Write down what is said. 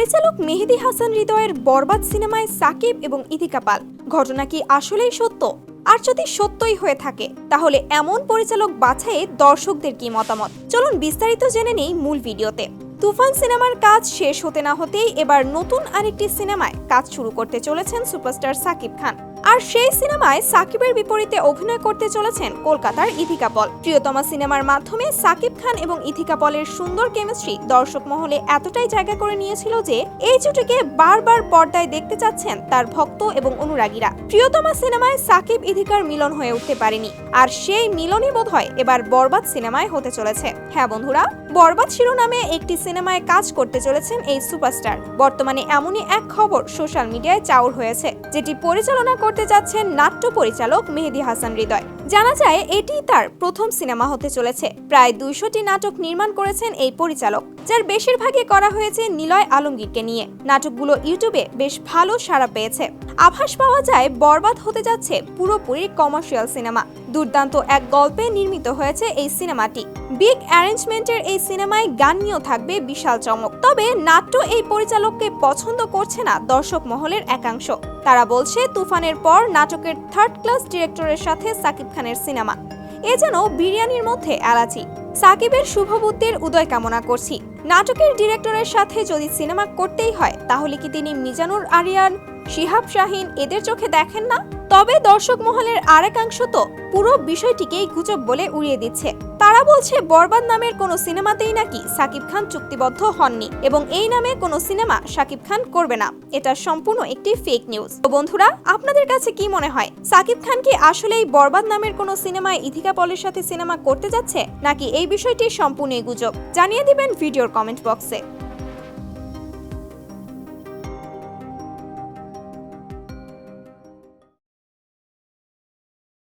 পরিচালক মেহেদি হাসান হৃদয়ের বরবাদ সিনেমায় সাকিব এবং ইথিকা পাল। ঘটনা কি আসলেই সত্য? আর যদি সত্যই হয়ে থাকে, তাহলে এমন পরিচালক বাছাইয়ে দর্শকদের কি মতামত? চলুন বিস্তারিত জেনে নেই মূল ভিডিওতে। তুফান সিনেমার কাজ শেষ হতে না হতেই এবার নতুন আরেকটি সিনেমায় কাজ শুরু করতে চলেছেন সুপারস্টার সাকিব খান। আর সেই সিনেমায় সাকিবের বিপরীতে অভিনয় করতে চলেছেন কলকাতার ইথিকা পল। প্রিয়তমা সিনেমার মাধ্যমে সাকিব খান এবং ইথিকা পলের সুন্দর কেমিস্ট্রি দর্শক মহলে এতটাই জায়গা করে নিয়েছিল যে এই জুটিকে বারবার পর্দায় দেখতে চাচ্ছেন তার ভক্ত এবং অনুরাগীরা। প্রিয়তমা সিনেমায় সাকিব ইথিকার মিলন হয়ে উঠতে পারেনি। আর সেই মিলনই বোধ হয় এবার বরবাদ সিনেমায় হতে চলেছে। হ্যাঁ বন্ধুরা বরবাদ শিরোনামে একটি সিনেমায় কাজ করতে চলেছেন এই সুপারস্টার। বর্তমানে এমনই এক খবর সোশ্যাল মিডিয়ায় চাউর হয়েছে, যেটি পরিচালনা করতে যাচ্ছেন নাট্য পরিচালক মেহেদি হাসান হৃদয়। জানা যায়, এটি তার প্রথম সিনেমা হতে চলেছে। প্রায় দুইশোটি নাটক নির্মাণ করেছেন এই পরিচালক। যার বেশিরভাগই করা হয়েছে নিলয় আলমগীরকে নিয়ে। নাটকগুলো ইউটিউবে বেশ ভালো সাড়া পেয়েছে। আভাস পাওয়া যায় বরবাদ হতে যাচ্ছে পুরোপুরি কমার্শিয়াল সিনেমা। দুর্দান্ত এক গল্পে নির্মিত হয়েছে এই সিনেমাটি। বিগ অ্যারেঞ্জমেন্টের এই সিনেমায় গান নিয়েও থাকবে বিশাল চমক। তবে নাট্য এই পরিচালককে পছন্দ করছে না দর্শক মহলের একাংশ। তারা বলছে, তুফানের পর নাটকের থার্ড ক্লাস ডিরেক্টরের সাথে সাকিব খানের সিনেমা। এ যেন বিরিয়ানির মধ্যে এলাচি। সাকিবের শুভবুদ্ধির উদয় কামনা করছি। নাটকের ডিরেক্টরের সাথে যদি সিনেমা করতেই হয়, তাহলে কি তিনি মিজানুর আরিয়ান, শিহাব শাহিন এদের চোখে দেখেন না? তবে দর্শক মহলের আরেকাংশ তো পুরো বিষয়টিকেই গুজব বলে উড়িয়ে দিচ্ছে। তারা বলছে, বরবাদ নামের কোনো সিনেমাতেই নাকি সাকিব খান চুক্তিবদ্ধ হননি এবং এই নামে কোনো সিনেমা সাকিব খান করবে না। এটা সম্পূর্ণ একটি ফেক নিউজ তো বন্ধুরা, আপনাদের কাছে কি মনে হয়? সাকিব খান কি আসলেই বরবাদ নামের কোনো সিনেমায় ইথিকা পলের সাথে সিনেমা করতে যাচ্ছে, নাকি এই বিষয়টি সম্পূর্ণই গুজব? জানিয়ে দিবেন ভিডিওর কমেন্ট বক্সে